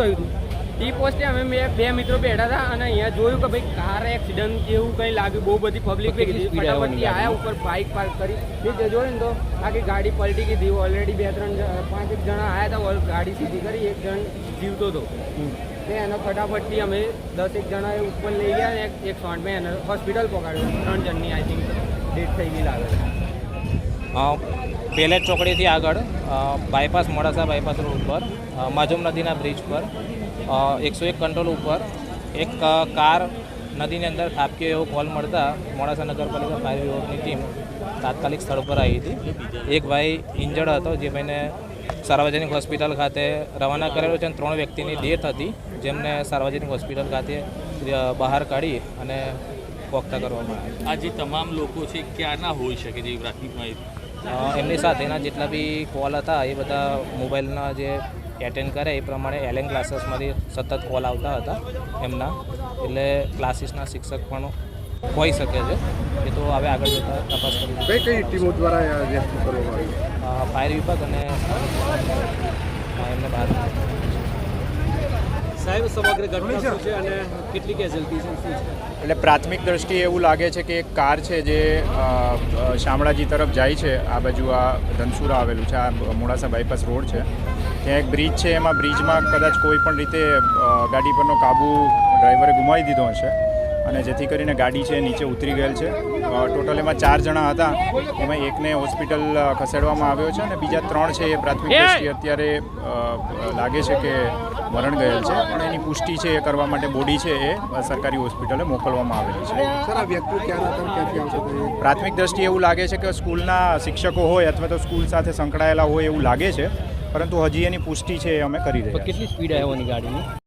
થયું હતું. ટી પોસ્ટે અમે બે બે મિત્રો બેઠા હતા અને અહીંયા જોયું કે ભાઈ કાર એક્સિડન્ટ જેવું કંઈ લાગ્યું. બહુ બધી પબ્લિક ભેગી. આવવાની ફટાફટથી આયા ઉપર બાઇક પાર્ક કરી. જે જોયું ને તો આખી ગાડી પલટી ગઈ હતી. ઓલરેડી બે ત્રણ પાંચ એક જણા આવ્યા હતા. ગાડી સીધી કરી. એક જણ જીવતો હતો. ને એનો ફટાફટથી અમે દસ એક જણા એ ઉપર લઈ ગયા અને એક એક શોર્ટમાં એને હોસ્પિટલ પહોંચાડ્યું. ત્રણ જણની આઈ થિંક ડેથ થઈ ગઈ લાગે છે પેલેજ ચોકડીથી આગળ બાયપાસ, મોડાસા બાયપાસ રોડ ઉપર માજુમ નદીના બ્રિજ પર એકસો એક કંટ્રોલ ઉપર એક કાર નદીની અંદર ખાબક્યો એવો કોલ મળતા મોડાસા નગરપાલિકા ફાયર વિભાગની ટીમ તાત્કાલિક સ્થળ પર આવી હતી. એક ભાઈ ઇન્જર્ડ હતો જે ભાઈને સાર્વજનિક હોસ્પિટલ ખાતે રવાના કરેલો છે અને ત્રણ વ્યક્તિની ડેથ હતી, જેમને સાર્વજનિક હોસ્પિટલ ખાતે બહાર કાઢી અને પોખતા કરવામાં આવે આ જે તમામ લોકો છે ક્યાંના હોઈ શકે છે પ્રાથમિક માહિતી? એમની સાથેના જેટલા બી કોલ હતા એ બધા મોબાઈલના જે એટેન્ડ કરે એ પ્રમાણે એલેન ક્લાસીસમાંથી સતત કોલ આવતા હતા એમના. એટલે ક્લાસીસના શિક્ષક પણ હોઈ શકે છે. એ તો હવે આગળ જતાં તપાસ કરી કઈ કઈ ટીમો દ્વારા ફાયર વિભાગ અને એમને બહાર સાહેબ સમગ્ર ઘટના શું છે અને કેટલી કેઝ્યુઅલ્ટી છે એટલે પ્રાથમિક દ્રષ્ટિએ એવું લાગે છે કે એક કાર છે જે શામળાજી તરફ જાય છે. આ બાજુ આ ધનસુરા આવેલું છે આ મોડાસા બાયપાસ રોડ છે. ત્યાં એક બ્રિજ છે એમાં બ્રિજમાં કદાચ કોઈ પણ રીતે ગાડી પરનો કાબુ ડ્રાઈવરે ગુમાવી દીધો હશે. અને જેથી કરીને ગાડી છે નીચે ઉતરી ગયેલ છે. ટોટલ એમાં ચાર જણા હતા. એમાં એકને હોસ્પિટલ ખસેડવામાં આવ્યો છે અને બીજા ત્રણ છે એ પ્રાથમિક દ્રષ્ટિએ અત્યારે લાગે છે કે મરણ ગયેલ છે. પણ એની પુષ્ટિ છે એ કરવા માટે બોડી છે એ સરકારી હોસ્પિટલે મોકલવામાં આવેલી છે. પ્રાથમિક દ્રષ્ટિએ એવું લાગે છે કે સ્કૂલના શિક્ષકો હોય અથવા તો સ્કૂલ સાથે સંકળાયેલા હોય એવું લાગે છે. પરંતુ હજી એની પુષ્ટિ છે એ અમે કરી રહ્યા કેટલી સ્પીડ આવ્યો ગાડીની?